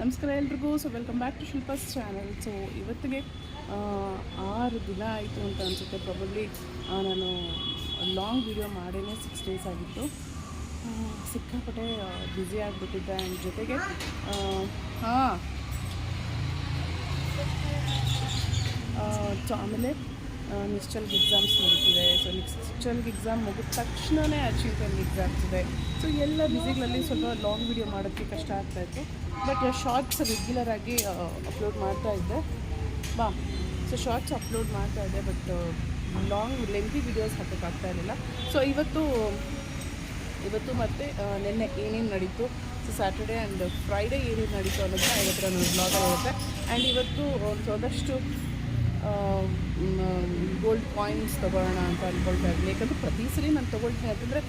ನಮಸ್ಕಾರ ಎಲ್ರಿಗೂ. So welcome back to Shilpa's channel so ಇವತ್ತಿಗೆ ಆರು ದಿನ ಆಯಿತು ಅಂತ ಅನಿಸುತ್ತೆ. ಪ್ರಾಬಬ್ಲಿ ನಾನು ಲಾಂಗ್ ವಿಡಿಯೋ ಮಾಡೇ ಸಿಕ್ಸ್ ಡೇಸ್ ಆಗಿತ್ತು. ಸಿಕ್ಕಾಪಟ್ಟೆ ಬ್ಯುಸಿ ಆಗಿಬಿಟ್ಟಿದ್ದೆ. ಆ್ಯಂಡ್ ಜೊತೆಗೆ ಹಾಂ ಆಮೇಲೆ ನಿಶ್ಚಲ್ಗೆ ಎಕ್ಸಾಮ್ಸ್ ನಡೀತಿದೆ. ಸೊ ನಿಶ್ಚಲ್ಗೆ ಎಕ್ಸಾಮ್ ಮುಗಿದ ತಕ್ಷಣವೇ ಅಚೀವ್ಮೆಂಟ್ ಎಕ್ಸಾಮ್ಸ್ ಇದೆ ಸೊ ಎಲ್ಲ ಬ್ಯುಸಿಗಳಲ್ಲಿ ಸ್ವಲ್ಪ ಲಾಂಗ್ ವಿಡಿಯೋ ಮಾಡೋಕ್ಕೆ ಕಷ್ಟ ಆಗ್ತಾಯಿತ್ತು ಬಟ್ ಶಾರ್ಟ್ಸ್ ರೆಗ್ಯುಲರ್ ಆಗಿ ಅಪ್ಲೋಡ್ ಮಾಡ್ತಾ ಇದ್ದೆ. ಬಾ. ಸೊ ಶಾರ್ಟ್ಸ್ ಅಪ್ಲೋಡ್ ಮಾಡ್ತಾ ಇದ್ದೆ ಬಟ್ ಲಾಂಗ್ ಲೆಂತಿ ವಿಡಿಯೋಸ್ ಹಾಕೋಕ್ಕಾಗ್ತಾ ಇರಲಿಲ್ಲ. ಸೊ ಇವತ್ತು ಇವತ್ತು ಮತ್ತು ನಿನ್ನೆ ಏನೇನು ನಡೀತು? ಸೊ ಸ್ಯಾಟರ್ಡೇ ಆ್ಯಂಡ್ ಫ್ರೈಡೇ ಏನೇನು ನಡೀತು ಅನ್ನೋದನ್ನ ಇವತ್ತು ನನ್ನ ಬ್ಲಾಗ್ ಆಗುತ್ತೆ ಆ್ಯಂಡ್ ಇವತ್ತು ಒಂದು ಒಂದಷ್ಟು ಗೋಲ್ಡ್ ಕಾಯಿನ್ಸ್ ತೊಗೊಳ್ಳೋಣ ಅಂತ ಅಂದ್ಕೊಳ್ತಾ ಇದ್ದೀನಿ. ಯಾಕಂದರೆ ಪ್ರತಿ ಸರಿ ನಾನು ತೊಗೊಳ್ತೀನಿ. ಯಾಕಂದರೆ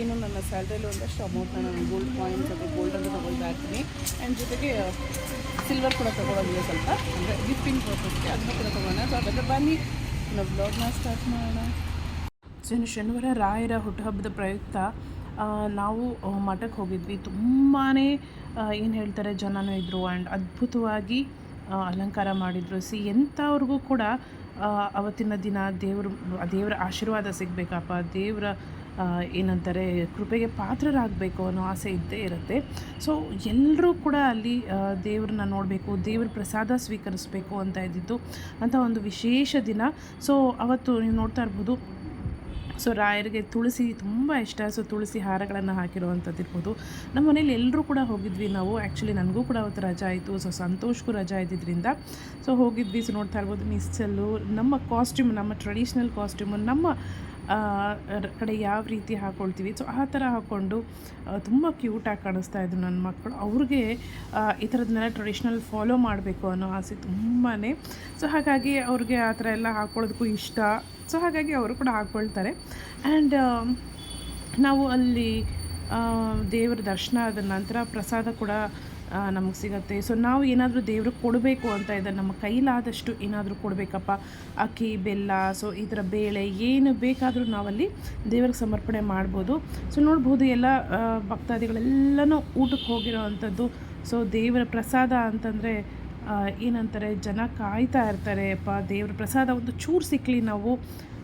ಏನು ನನ್ನ ಸ್ಯಾಲ್ರಿಯಲ್ಲಿ ಒಂದಷ್ಟು ಅಮೌಂಟ್ನ ನಾನು ಗೋಲ್ಡ್ ಕಾಯಿನ್ಸ್ ಅಥವಾ ಗೋಲ್ಡನ್ನು ತೊಗೊಳ್ತಾ ಇರ್ತೀನಿ ಆ್ಯಂಡ್ ಜೊತೆಗೆ ಸಿಲ್ವರ್ ಕೂಡ ತೊಗೊಳೋದಿದೆ ಸ್ವಲ್ಪ. ಅಂದರೆ ಗಿಫ್ಟಿಂಗ್ ಪರ್ಪಸ್ಗೆ ಅದನ್ನು ಕೂಡ ತೊಗೊಳ್ಳೋಣ. ಸೊ ಹಾಗಾದರೆ ಬನ್ನಿ. ನಾವು ಬ್ಲಾಗ್ನ ಸ್ಟಾರ್ಟ್ ಮಾಡೋಣ. ಸೊ ಇನ್ನು ಶನಿವಾರ ರಾಯರ ಹುಟ್ಟುಹಬ್ಬದ ಪ್ರಯುಕ್ತ ನಾವು ಮಠಕ್ಕೆ ಹೋಗಿದ್ವಿ. ತುಂಬಾ ಏನು ಹೇಳ್ತಾರೆ, ಜನನೂ ಇದ್ದರು ಆ್ಯಂಡ್ ಅದ್ಭುತವಾಗಿ ಅಲಂಕಾರ ಮಾಡಿದ್ರು. ಸಿ, ಎಂಥವ್ರಿಗೂ ಕೂಡ ಅವತ್ತಿನ ದಿನ ದೇವರು, ದೇವರ ಆಶೀರ್ವಾದ ಸಿಗಬೇಕಪ್ಪ. ದೇವರ ಏನಂತಾರೆ, ಕೃಪೆಗೆ ಪಾತ್ರರಾಗಬೇಕು ಅನ್ನೋ ಆಸೆ ಇದ್ದೇ ಇರುತ್ತೆ. ಸೊ ಎಲ್ಲರೂ ಕೂಡ ಅಲ್ಲಿ ದೇವ್ರನ್ನ ನೋಡಬೇಕು, ದೇವ್ರ ಪ್ರಸಾದ ಸ್ವೀಕರಿಸಬೇಕು ಅಂತ ಇದ್ದಿತ್ತು ಅಂತ ಒಂದು ವಿಶೇಷ ದಿನ. ಸೊ, ಅವತ್ತು ನೀವು ನೋಡ್ತಾ ಇರ್ಬೋದು ಸೊ ರಾಯರಿಗೆ ತುಳಸಿ ತುಂಬ ಇಷ್ಟ. ಸೊ ತುಳಸಿ ಹಾರಗಳನ್ನು ಹಾಕಿರುವಂಥದ್ದು ಇರ್ಬೋದು. ನಮ್ಮ ಮನೇಲಿ ಎಲ್ಲರೂ ಕೂಡ ಹೋಗಿದ್ವಿ ನಾವು. ಆ್ಯಕ್ಚುಲಿ ನನಗೂ ಕೂಡ ಅವತ್ತು ರಜಾ ಆಯಿತು. ಸೊ ಸಂತೋಷ್ಗೂ ರಜಾ ಇದ್ದಿದ್ದರಿಂದ ಸೊ ಹೋಗಿದ್ವಿ. ಸೊ ನೋಡ್ತಾ ಇರ್ಬೋದು ಮಿಸ್ಸಲ್ಲು ನಮ್ಮ ಕಾಸ್ಟ್ಯೂಮ್ ನಮ್ಮ ಟ್ರೆಡಿಷ್ನಲ್ ಕಾಸ್ಟ್ಯೂಮು ನಮ್ಮ ಕಡೆ ಯಾವ ರೀತಿ ಹಾಕ್ಕೊಳ್ತೀವಿ ಸೊ ಆ ಥರ ಹಾಕ್ಕೊಂಡು ತುಂಬ ಕ್ಯೂಟಾಗಿ ಕಾಣಿಸ್ತಾ ಇದ್ರು ನನ್ನ ಮಕ್ಕಳು ಅವ್ರಿಗೆ ಈ ಥರದನ್ನೆಲ್ಲ ಟ್ರೆಡಿಷ್ನಲ್ ಫಾಲೋ ಮಾಡಬೇಕು ಅನ್ನೋ ಆಸೆ ತುಂಬಾ ಸೊ ಹಾಗಾಗಿ ಅವ್ರಿಗೆ ಆ ಥರ ಎಲ್ಲ ಹಾಕ್ಕೊಳ್ಳೋದಕ್ಕೂ ಇಷ್ಟ. ಸೊ ಹಾಗಾಗಿ ಅವರು ಕೂಡ ಹಾಕ್ಕೊಳ್ತಾರೆ ಆ್ಯಂಡ್ ನಾವು ಅಲ್ಲಿ ದೇವರ ದರ್ಶನ ಆದ ನಂತರ ಪ್ರಸಾದ ಕೂಡ ನಮಗೆ ಸಿಗುತ್ತೆ. ಸೊ ನಾವು ಏನಾದರೂ ದೇವ್ರಿಗೆ ಕೊಡಬೇಕು ಅಂತ ಇದೆ ನಮ್ಮ ಕೈಲಾದಷ್ಟು ಏನಾದರೂ ಕೊಡಬೇಕಪ್ಪ. ಅಕ್ಕಿ, ಬೆಲ್ಲ ಸೊ ಈ ಥರ ಬೇಳೆ ಏನು ಬೇಕಾದರೂ ನಾವಲ್ಲಿ ದೇವ್ರಿಗೆ ಸಮರ್ಪಣೆ ಮಾಡ್ಬೋದು. ಸೊ ನೋಡ್ಬೋದು ಎಲ್ಲ ಭಕ್ತಾದಿಗಳೆಲ್ಲನೂ ಊಟಕ್ಕೆ ಹೋಗಿರೋ ಅಂಥದ್ದು ಸೊ ದೇವರ ಪ್ರಸಾದ ಅಂತಂದರೆ ಏನಂತಾರೆ, ಜನ ಕಾಯ್ತಾ ಇರ್ತಾರೆ. ಅಪ್ಪ, ದೇವ್ರ ಪ್ರಸಾದ ಒಂದು ಚೂರು ಸಿಕ್ಕಲಿ ನಾವು.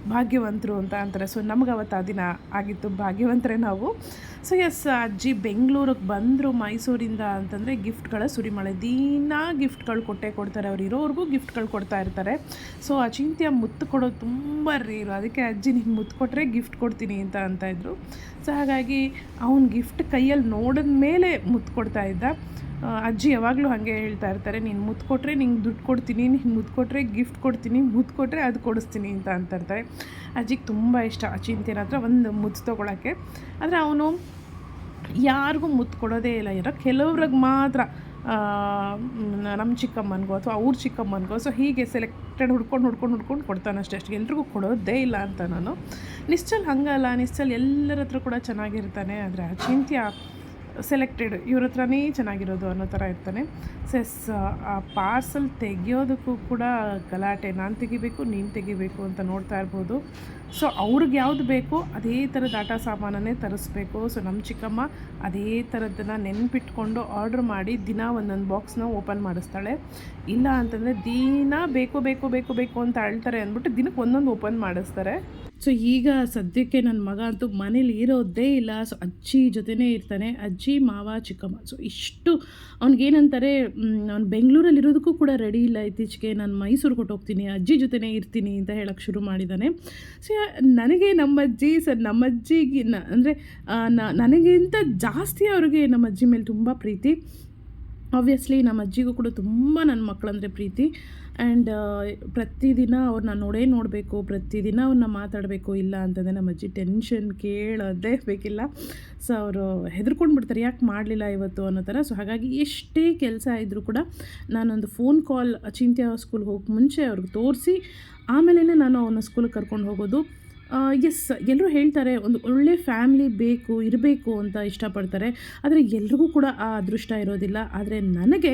ಭಾಗ್ಯವಂತರು ಅಂತ ಅಂತಾರೆ. ಸೊ ನಮ್ಗೆ ಅವತ್ತು ಆ ದಿನ ಆಗಿತ್ತು. ಭಾಗ್ಯವಂತರೇ ನಾವು. ಸೊ ಎಸ್ ಅಜ್ಜಿ ಬೆಂಗಳೂರಿಗೆ ಬಂದರು ಮೈಸೂರಿಂದ ಅಂತಂದರೆ ಗಿಫ್ಟ್ಗಳ ಸುರಿಮಳೆ. ದಿನ ಗಿಫ್ಟ್ಗಳು ಕೊಟ್ಟೇ ಕೊಡ್ತಾರೆ. ಅವ್ರು ಇರೋರ್ಗೂ ಗಿಫ್ಟ್ಗಳು ಕೊಡ್ತಾ ಇರ್ತಾರೆ. ಸೊ ಅಚಿಂತ್ಯ ಮುತ್ತು ಕೊಡೋದು ತುಂಬ ರೇರು ಅದಕ್ಕೆ ಅಜ್ಜಿ ನೀನು ಮುತ್ತು ಕೊಟ್ಟರೆ ಗಿಫ್ಟ್ ಕೊಡ್ತೀನಿ ಅಂತ ಅಂತ ಇದ್ರು. ಸೊ ಹಾಗಾಗಿ ಅವ್ನು ಗಿಫ್ಟ್ ಕೈಯಲ್ಲಿ ನೋಡಿದ ಮೇಲೆ ಮುತ್ತು ಕೊಡ್ತಾ ಇದ್ದ. ಅಜ್ಜಿ ಯಾವಾಗಲೂ ಹಾಗೆ ಹೇಳ್ತಾ ಇರ್ತಾರೆ, ನೀನು ಮುತ್ತು ಕೊಟ್ಟರೆ ನಿಂಗೆ ದುಡ್ಡು ಕೊಡ್ತೀನಿ, ನೀನು ಮುತ್ತು ಕೊಟ್ಟರೆ ಗಿಫ್ಟ್ ಕೊಡ್ತೀನಿ ಮುತ್ತು ಕೊಟ್ಟರೆ ಅದು ಕೊಡಿಸ್ತೀನಿ ಅಂತ ಅಂತ ಇರ್ತಾರೆ ಅಜ್ಜಿಗೆ ತುಂಬ ಇಷ್ಟ ಅಚಿಂತ್ಯನ ಹತ್ರ ಒಂದು ಮುತ್ತು ತೊಗೊಳಕ್ಕೆ. ಆದರೆ ಅವನು ಯಾರಿಗೂ ಮುತ್ತು ಕೊಡೋದೇ ಇಲ್ಲ ಇರೋ ಕೆಲವ್ರಿಗೆ ಮಾತ್ರ ನಮ್ಮ ಚಿಕ್ಕಮ್ಮನಿಗೋ ಅಥವಾ ಅವ್ರ ಚಿಕ್ಕಮ್ಮನಿಗೋ, ಸೊ ಹೀಗೆ ಸೆಲೆಕ್ಟೆಡ್ ಹುಡ್ಕೊಂಡು ಹುಡ್ಕೊಂಡು ಹುಡ್ಕೊಂಡು ಕೊಡ್ತಾನೆ ಅಷ್ಟೇ, ಅಷ್ಟು ಎಲ್ರಿಗೂ ಕೊಡೋದೇ ಇಲ್ಲ ಅಂತ ನಾನು. ನಿಶ್ಚಲ್ ಹಂಗಲ್ಲ, ನಿಶ್ಚಲ್ ಎಲ್ಲರ ಹತ್ರ ಕೂಡ ಚೆನ್ನಾಗಿರ್ತಾನೆ, ಆದರೆ ಅಚಿಂತ್ಯ ಸೆಲೆಕ್ಟೆಡ್ ಇವ್ರ ಹತ್ರನೇ ಚೆನ್ನಾಗಿರೋದು ಅನ್ನೋ ಥರ ಇರ್ತಾನೆ. ಸೆಸ್ ಆ ಪಾರ್ಸಲ್ ತೆಗಿಯೋದಕ್ಕೂ ಕೂಡ ಗಲಾಟೆ. ನಾನು ತೆಗಿಬೇಕು, ನೀನು ತೆಗಿಬೇಕು ಅಂತ ನೋಡ್ತಾ ಇರ್ಬೋದು. ಸೊ ಅವ್ರಿಗೆ ಯಾವುದು ಬೇಕೋ ಅದೇ ಥರದ ಆಟ ಸಾಮಾನನ್ನೇ ತರಿಸ್ಬೇಕು. ಸೊ ನಮ್ಮ ಚಿಕ್ಕಮ್ಮ ಅದೇ ಥರದ್ದನ್ನು ನೆನ್ಪಿಟ್ಕೊಂಡು ಆರ್ಡ್ರ್ ಮಾಡಿ ದಿನ ಒಂದೊಂದು ಬಾಕ್ಸ್ನ ಓಪನ್ ಮಾಡಿಸ್ತಾಳೆ. ಇಲ್ಲ ಅಂತಂದರೆ ದಿನ ಬೇಕು ಬೇಕು ಬೇಕು ಬೇಕು ಅಂತ ಅಳ್ತಾರೆ ಅಂದ್ಬಿಟ್ಟು ದಿನಕ್ಕೆ ಒಂದೊಂದು ಓಪನ್ ಮಾಡಿಸ್ತಾರೆ. ಸೊ ಈಗ ಸದ್ಯಕ್ಕೆ ನನ್ನ ಮಗ ಅಂತೂ ಮನೇಲಿ ಇರೋದೇ ಇಲ್ಲ. ಸೊ ಅಜ್ಜಿ ಜೊತೆನೇ ಇರ್ತಾನೆ. ಅಜ್ಜಿ, ಮಾವ, ಚಿಕ್ಕಮ್ಮ. ಸೊ ಇಷ್ಟು ಅವ್ನಿಗೇನಂತಾರೆ ಅವ್ನು ಬೆಂಗಳೂರಲ್ಲಿ ಇರೋದಕ್ಕೂ ಕೂಡ ರೆಡಿ ಇಲ್ಲ ಇತ್ತೀಚೆಗೆ. ನಾನು ಮೈಸೂರು ಕೊಟ್ಟೋಗ್ತೀನಿ ಅಜ್ಜಿ ಜೊತೆನೇ ಇರ್ತೀನಿ ಅಂತ ಹೇಳಕ್ಕೆ ಶುರು ಮಾಡಿದ್ದಾನೆ ಸೊ ನನಗೆ ನಮ್ಮ ಅಜ್ಜಿ, ಸರ್, ನಮ್ಮ ಅಜ್ಜಿಗೆ ಅಂದರೆ ನನಗಿಂತ ಜಾಸ್ತಿ ಅವ್ರಿಗೆ ನಮ್ಮ ಅಜ್ಜಿ ಮೇಲೆ ತುಂಬ ಪ್ರೀತಿ. ಆಬ್ವಿಯಸ್ಲಿ ನಮ್ಮ ಅಜ್ಜಿಗೂ ಕೂಡ ತುಂಬ ನನ್ನ ಮಕ್ಕಳಂದರೆ ಪ್ರೀತಿ. ಆ್ಯಂಡ್ ಪ್ರತಿದಿನ ಅವ್ರನ್ನ ನೋಡೇ ನೋಡಬೇಕು, ಪ್ರತಿದಿನ ಅವ್ರನ್ನ ಮಾತಾಡಬೇಕು, ಇಲ್ಲ ಅಂತಂದರೆ ನಮ್ಮ ಅಜ್ಜಿ ಟೆನ್ಷನ್ ಕೇಳೋದೇ ಬೇಕಿಲ್ಲ. ಸೊ ಅವರು ಹೆದರ್ಕೊಂಡು ಬಿಡ್ತಾರೆ, ಯಾಕೆ ಮಾಡಲಿಲ್ಲ ಇವತ್ತು ಅನ್ನೋ ಥರ. ಸೊ ಹಾಗಾಗಿ ಎಷ್ಟೇ ಕೆಲಸ ಇದ್ದರೂ ಕೂಡ ನಾನೊಂದು ಫೋನ್ ಕಾಲ್ ಅಚಿಂತ್ಯ ಸ್ಕೂಲ್ಗೆ ಹೋಗಿ ಮುಂಚೆ ಅವ್ರಿಗೆ ತೋರಿಸಿ ಆಮೇಲೆ ನಾನು ಅವನ ಸ್ಕೂಲಿಗೆ ಕರ್ಕೊಂಡು ಹೋಗೋದು. ಎಸ್ ಎಲ್ಲರೂ ಹೇಳ್ತಾರೆ, ಒಂದು ಒಳ್ಳೆ ಫ್ಯಾಮಿಲಿ ಬೇಕು, ಇರಬೇಕು ಅಂತ ಇಷ್ಟಪಡ್ತಾರೆ. ಆದರೆ ಎಲ್ರಿಗೂ ಕೂಡ ಆ ಅದೃಷ್ಟ ಇರೋದಿಲ್ಲ. ಆದರೆ ನನಗೆ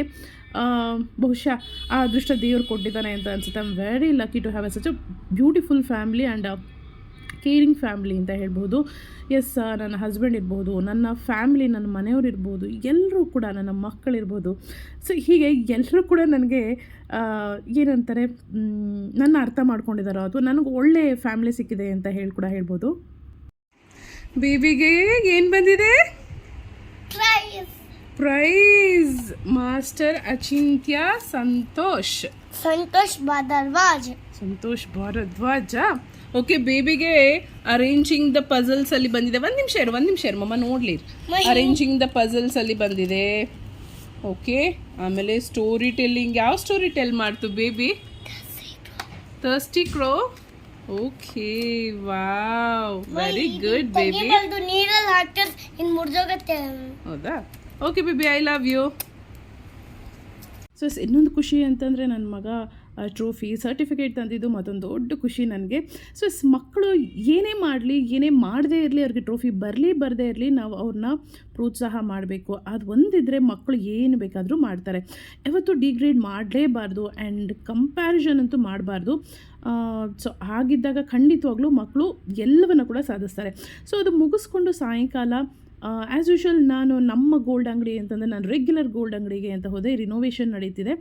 ಬಹುಶಃ ಆ ಅದೃಷ್ಟ ದೇವರು ಕೊಟ್ಟಿದ್ದಾನೆ ಅಂತ ಅನ್ಸುತ್ತೆ. I am very lucky to have a such a beautiful family and caring family ಅಂತ ಹೇಳ್ಬೋದು. ಎಸ್ ನನ್ನ ಹಸ್ಬೆಂಡ್ ಇರ್ಬೋದು ನನ್ನ ಫ್ಯಾಮಿಲಿ ನನ್ನ ಮನೆಯವ್ರು ಇರ್ಬೋದು ಎಲ್ಲರೂ ಕೂಡ ನನ್ನ ಮಕ್ಕಳಿರ್ಬೋದು ಸೊ ಹೀಗೆ ಎಲ್ಲರೂ ಕೂಡ ನನಗೆ ಏನಂತಾರೆ ನನ್ನ ಅರ್ಥ ಮಾಡ್ಕೊಂಡಿದ್ದಾರೋ ಅಥವಾ ನನಗೆ ಒಳ್ಳೆ ಫ್ಯಾಮಿಲಿ ಸಿಕ್ಕಿದೆ ಅಂತ ಹೇಳಿ ಕೂಡ ಹೇಳ್ಬೋದು. ಬೇಬಿಗೆ ಏನು ಬಂದಿದೆ. Prize master Achintya Santosh Santosh Bharadwaj Santosh Bharadwaj okay ಬೇಬಿಗೆ arranging the puzzles ಅಲ್ಲಿ ಬಂದಿದೆ. ಒಂದು ನಿಮಿಷ ಇರು ಒಂದು ನಿಮಿಷ ಇರು ಮಮ್ಮ ನೋಡ್ಲಿ. ಅರೇಂಜಿಂಗ್ ದ ಪಜಲ್ಸ್ ಅಲ್ಲಿ ಬಂದಿದೆ. ಓಕೆ ಆಮೇಲೆ ಸ್ಟೋರಿ ಟೆಲ್ಲಿಂಗ್ ಯಾವ ಸ್ಟೋರಿ ಟೆಲ್ ಮಾಡ್ತು baby thirsty crow okay wow very good baby ತೆಗಿಬಾರ್ದು ನೀರಲ್ಲಿ ಹಾಕಿದ್ರೆ ಇನ್ನು ಮುರಿದೋಗತ್ತೆ. ಹೌದಾ? Okay baby I love you so ಇನ್ನೊಂದು ಖುಷಿ ಅಂತಂದರೆ ನನ್ನ ಮಗ ಟ್ರೋಫಿ ಸರ್ಟಿಫಿಕೇಟ್ ತಂದಿದ್ದು ಮತ್ತೊಂದು ದೊಡ್ಡ ಖುಷಿ ನನಗೆ. ಸೊ ಮಕ್ಕಳು ಏನೇ ಮಾಡಲಿ, ಏನೇ ಮಾಡದೇ ಇರಲಿ, ಅವ್ರಿಗೆ ಟ್ರೋಫಿ ಬರಲಿ, ಬರದೇ ಇರಲಿ, ನಾವು ಅವ್ರನ್ನ ಪ್ರೋತ್ಸಾಹ ಮಾಡಬೇಕು. ಅದು ಒಂದಿದ್ರೆ ಮಕ್ಕಳು ಏನು ಬೇಕಾದರೂ ಮಾಡ್ತಾರೆ. ಯಾವತ್ತು ಡಿಗ್ರೇಡ್ ಮಾಡಲೇಬಾರ್ದು ಆ್ಯಂಡ್ ಕಂಪ್ಯಾರಿಸನ್ ಅಂತೂ ಮಾಡಬಾರ್ದು. ಸೊ ಹಾಗಿದ್ದಾಗ ಖಂಡಿತವಾಗ್ಲೂ ಮಕ್ಕಳು ಎಲ್ಲವನ್ನು ಕೂಡ ಸಾಧಿಸ್ತಾರೆ. ಸೊ ಅದು ಮುಗಿಸ್ಕೊಂಡು ಸಾಯಂಕಾಲ ಆ್ಯಸ್ ಯೂಶ್ವಲ್ ನಾನು ನಮ್ಮ ಗೋಲ್ಡ್ ಅಂಗಡಿ ಅಂತಂದರೆ ನಾನು ರೆಗ್ಯುಲರ್ ಗೋಲ್ಡ್ ಅಂಗಡಿಗೆ ಅಂತ ಹೋದೆ ರಿನೋವೇಷನ್ ನಡೀತಿದೆ.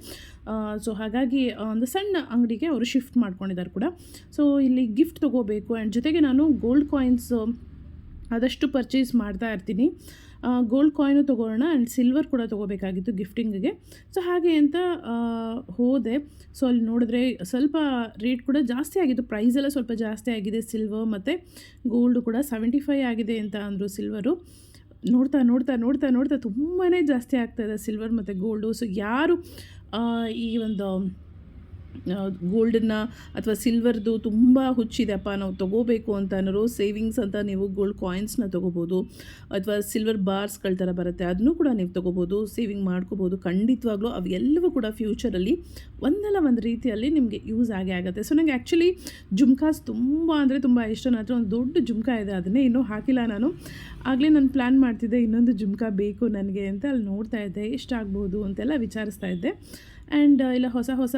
ಸೊ ಹಾಗಾಗಿ ಒಂದು ಸಣ್ಣ ಅಂಗಡಿಗೆ ಅವರು ಶಿಫ್ಟ್ ಮಾಡ್ಕೊಂಡಿದ್ದಾರೆ ಕೂಡ. ಸೊ ಇಲ್ಲಿ ಗಿಫ್ಟ್ ತೊಗೋಬೇಕು ಆ್ಯಂಡ್ ಜೊತೆಗೆ ನಾನು ಗೋಲ್ಡ್ ಕಾಯಿನ್ಸ್ ಆದಷ್ಟು ಪರ್ಚೇಸ್ ಮಾಡ್ತಾ ಇರ್ತೀನಿ. ಗೋಲ್ಡ್ ಕಾಯಿನು ತೊಗೊಳ್ಳೋಣ ಆ್ಯಂಡ್ ಸಿಲ್ವರ್ ಕೂಡ ತೊಗೋಬೇಕಾಗಿತ್ತು ಗಿಫ್ಟಿಂಗಿಗೆ ಸೊ ಹಾಗೆ ಅಂತ ಹೋದೆ. ಸೊ ಅಲ್ಲಿ ನೋಡಿದ್ರೆ ಸ್ವಲ್ಪ ರೇಟ್ ಕೂಡ ಜಾಸ್ತಿ ಆಗಿತ್ತು. ಪ್ರೈಸ್ ಎಲ್ಲ ಸ್ವಲ್ಪ ಜಾಸ್ತಿ ಆಗಿದೆ ಸಿಲ್ವರ್ ಮತ್ತು ಗೋಲ್ಡು ಕೂಡ ಸೆವೆಂಟಿ ಫೈ ಆಗಿದೆ ಅಂತ ಅಂದರು ಸಿಲ್ವರು ನೋಡ್ತಾ ನೋಡ್ತಾ ನೋಡ್ತಾ ನೋಡ್ತಾ ತುಂಬಾ ಜಾಸ್ತಿ ಆಗ್ತಾಯಿದೆ ಸಿಲ್ವರ್ ಮತ್ತು ಗೋಲ್ಡು ಸೊ ಯಾರು ಈ ಒಂದು ಗೋಲ್ಡನ್ನ ಅಥವಾ ಸಿಲ್ವರ್ದು ತುಂಬ ಹುಚ್ಚಿದೆಪ್ಪ ನಾವು ತೊಗೋಬೇಕು ಅಂತ ಅನ್ನೋರು ಸೇವಿಂಗ್ಸ್ ಅಂತ ನೀವು ಗೋಲ್ಡ್ ಕಾಯಿನ್ಸ್ನ ತೊಗೋಬೋದು, ಅಥವಾ ಸಿಲ್ವರ್ ಬಾರ್ಸ್ಗಳ ಥರ ಬರುತ್ತೆ ಅದನ್ನು ಕೂಡ ನೀವು ತೊಗೋಬೋದು ಸೇವಿಂಗ್ ಮಾಡ್ಕೋಬೋದು, ಖಂಡಿತವಾಗ್ಲೂ ಅವೆಲ್ಲವೂ ಕೂಡ ಫ್ಯೂಚರಲ್ಲಿ ಒಂದಲ್ಲ ಒಂದು ರೀತಿಯಲ್ಲಿ ನಿಮಗೆ ಯೂಸ್ ಆಗೇ ಆಗುತ್ತೆ. ಸೊ ನನಗೆ ಆ್ಯಕ್ಚುಲಿ ಜುಮ್ಕಾಸ್ ತುಂಬ ಅಂದರೆ ತುಂಬ ಇಷ್ಟ. ನನ್ನ ಹತ್ರ ಒಂದು ದೊಡ್ಡ ಜುಮ್ಕಾ ಇದೆ ಅದನ್ನೇ ಇನ್ನೂ ಹಾಕಿಲ್ಲ ನಾನು. ಆಗಲೇ ನಾನು ಪ್ಲ್ಯಾನ್ ಮಾಡ್ತಿದ್ದೆ, ಇನ್ನೊಂದು ಜುಮ್ಕಾ ಬೇಕು ನನಗೆ ಅಂತ ಅಲ್ಲಿ ನೋಡ್ತಾ ಇದ್ದೆ ಎಷ್ಟಾಗ್ಬೋದು ಅಂತೆಲ್ಲ ವಿಚಾರಿಸ್ತಾ ಇದ್ದೆ. ಆ್ಯಂಡ್ ಇಲ್ಲ ಹೊಸ ಹೊಸ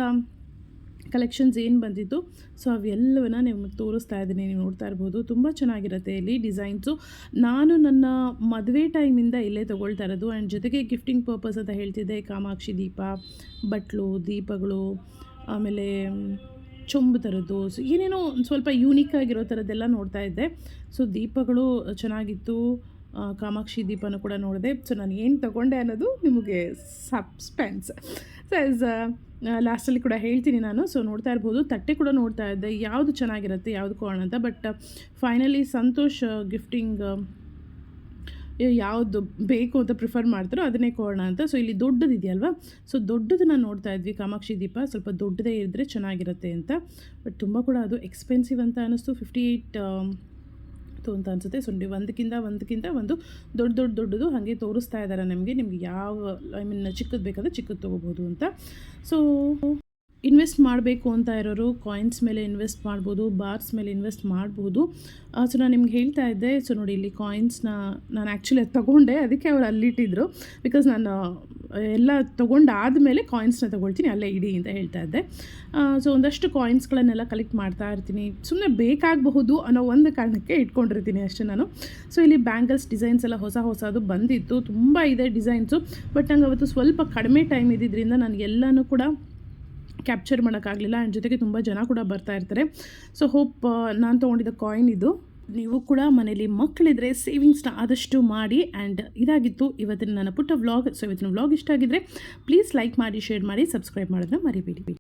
ಕಲೆಕ್ಷನ್ಸ್ ಏನು ಬಂದಿತ್ತು ಸೊ ಅವೆಲ್ಲವನ್ನ ನಿಮಗೆ ತೋರಿಸ್ತಾ ಇದ್ದೀನಿ, ನೀವು ನೋಡ್ತಾ ಇರ್ಬೋದು. ತುಂಬ ಚೆನ್ನಾಗಿರುತ್ತೆ ಇಲ್ಲಿ ಡಿಸೈನ್ಸು. ನಾನು ನನ್ನ ಮದುವೆ ಟೈಮಿಂದ ಇಲ್ಲೇ ತೊಗೊಳ್ತಾ ಇರೋದು. ಆ್ಯಂಡ್ ಜೊತೆಗೆ ಗಿಫ್ಟಿಂಗ್ ಪರ್ಪಸ್ ಅಂತ ಹೇಳ್ತಿದ್ದೆ. ಕಾಮಾಕ್ಷಿ ದೀಪ, ಬಟ್ಲು, ದೀಪಗಳು, ಆಮೇಲೆ ಚೊಂಬು ಥರದ್ದು. ಸೊ ಏನೇನೋ ಸ್ವಲ್ಪ ಯೂನಿಕ್ ಆಗಿರೋ ಥರದ್ದೆಲ್ಲ ನೋಡ್ತಾ ಇದ್ದೆ. ಸೊ ದೀಪಗಳು ಚೆನ್ನಾಗಿತ್ತು. ಕಾಮಾಕ್ಷಿ ದೀಪನೂ ಕೂಡ ನೋಡಿದೆ. ಸೊ ನಾನು ಏನು ತಗೊಂಡೆ ಅನ್ನೋದು ನಿಮಗೆ ಸಬ್ಸ್ಪೆನ್ಸ್ ಸೊ ಆ್ಯಸ್ ಲಾಸ್ಟಲ್ಲಿ ಕೂಡ ಹೇಳ್ತೀನಿ ನಾನು. ಸೊ ನೋಡ್ತಾ ಇರ್ಬೋದು. ತಟ್ಟೆ ಕೂಡ ನೋಡ್ತಾ ಇದ್ದೆ. ಯಾವುದು ಚೆನ್ನಾಗಿರುತ್ತೆ, ಯಾವುದು ಕೊಡೋಣ ಅಂತ. ಬಟ್ ಫೈನಲಿ ಸಂತೋಷ್ ಗಿಫ್ಟಿಂಗ್ ಯಾವುದು ಬೇಕು ಅಂತ ಪ್ರಿಫರ್ ಮಾಡ್ತಾರೋ ಅದನ್ನೇ ಕೊಡೋಣ ಅಂತ. ಸೊ ಇಲ್ಲಿ ದೊಡ್ಡದು ಇದೆಯಲ್ವಾ? ಸೊ ದೊಡ್ಡದನ್ನ ನೋಡ್ತಾ ಇದ್ವಿ ಕಾಮಾಕ್ಷಿ ದೀಪ. ಸ್ವಲ್ಪ ದೊಡ್ಡದೇ ಇದ್ದರೆ ಚೆನ್ನಾಗಿರುತ್ತೆ ಅಂತ. ಬಟ್ ತುಂಬ ಕೂಡ ಅದು ಎಕ್ಸ್ಪೆನ್ಸಿವ್ ಅಂತ ಅನ್ನಿಸ್ತು ಫಿಫ್ಟಿ ಏಯ್ಟ್ ಅಂತ ಅನಿಸುತ್ತೆ. ಸೊ ಒಂದಕ್ಕಿಂತ ಒಂದಕ್ಕಿಂತ ಒಂದು ದೊಡ್ಡ ದೊಡ್ಡ ದೊಡ್ಡದು ಹಾಗೆ ತೋರಿಸ್ತಾ ಇದ್ದಾರೆ ನಮಗೆ. ನಿಮ್ಗೆ ಯಾವ ಐ ಮೀನ್ ಚಿಕ್ಕದು ಬೇಕಾದರೆ ಚಿಕ್ಕದು ತೊಗೋಬೋದು ಅಂತ. ಸೊ ಇನ್ವೆಸ್ಟ್ ಮಾಡಬೇಕು ಅಂತ ಇರೋರು ಕಾಯಿನ್ಸ್ ಮೇಲೆ ಇನ್ವೆಸ್ಟ್ ಮಾಡ್ಬೋದು ಬಾರ್ಸ್ ಮೇಲೆ ಇನ್ವೆಸ್ಟ್ ಮಾಡ್ಬೋದು. ಸೊ ನಾನು ನಿಮ್ಗೆ ಹೇಳ್ತಾ ಇದ್ದೆ. ಸೊ ನೋಡಿ, ಇಲ್ಲಿ ಕಾಯಿನ್ಸ್ನ ನಾನು ಆ್ಯಕ್ಚುಲಿ ಅದು ತೊಗೊಂಡೆ. ಅದಕ್ಕೆ ಅವ್ರು ಅಲ್ಲಿಟ್ಟಿದ್ರು ಬಿಕಾಸ್ ನಾನು ಎಲ್ಲ ತೊಗೊಂಡಾದಮೇಲೆ ಕಾಯಿನ್ಸ್ನ ತೊಗೊಳ್ತೀನಿ, ಅಲ್ಲೇ ಇಡಿ ಅಂತ ಹೇಳ್ತಾ ಇದ್ದೆ. ಸೊ ಒಂದಷ್ಟು ಕಾಯಿನ್ಸ್ಗಳನ್ನೆಲ್ಲ ಕಲೆಕ್ಟ್ ಮಾಡ್ತಾ ಇರ್ತೀನಿ. ಸುಮ್ಮನೆ ಬೇಕಾಗಬಹುದು ಅನ್ನೋ ಒಂದು ಕಾರಣಕ್ಕೆ ಇಟ್ಕೊಂಡಿರ್ತೀನಿ ಅಷ್ಟೇ ನಾನು. ಸೊ ಇಲ್ಲಿ ಬ್ಯಾಂಗಲ್ಸ್ ಡಿಸೈನ್ಸ್ ಎಲ್ಲ ಹೊಸ ಹೊಸದು ಬಂದಿತ್ತು. ತುಂಬ ಇದೆ ಡಿಸೈನ್ಸು ಬಟ್ ನಂಗೆ ಅವತ್ತು ಸ್ವಲ್ಪ ಕಡಿಮೆ ಟೈಮ್ ಇದ್ದಿದ್ದರಿಂದ ನಾನು ಎಲ್ಲನೂ ಕೂಡ ಕ್ಯಾಪ್ಚರ್ ಮಾಡೋಕ್ಕಾಗಲಿಲ್ಲ. ಆ್ಯಂಡ್ ಜೊತೆಗೆ ತುಂಬ ಜನ ಕೂಡ ಬರ್ತಾ ಇರ್ತಾರೆ. ಸೊ ಹೋಪ್ ನಾನು ತೊಗೊಂಡಿದ್ದ ಕಾಯಿನ್ ಇದು. ನೀವು ಕೂಡ ಮನೇಲಿ ಮಕ್ಕಳಿದ್ರೆ ಸೇವಿಂಗ್ಸ್ನ ಆದಷ್ಟು ಮಾಡಿ ಆ್ಯಂಡ್ ಇದಾಗಿತ್ತು ಇವತ್ತಿನ ನನ್ನ ಪುಟ್ಟ ವ್ಲಾಗ್ ಸೊ ಇವತ್ತಿನ ವ್ಲಾಗ್ ಇಷ್ಟ ಆಗಿದ್ರೆ ಪ್ಲೀಸ್ ಲೈಕ್ ಮಾಡಿ ಶೇರ್ ಮಾಡಿ ಸಬ್ಸ್ಕ್ರೈಬ್ ಮಾಡೋದನ್ನ ಮರಿಬೇಡಿ.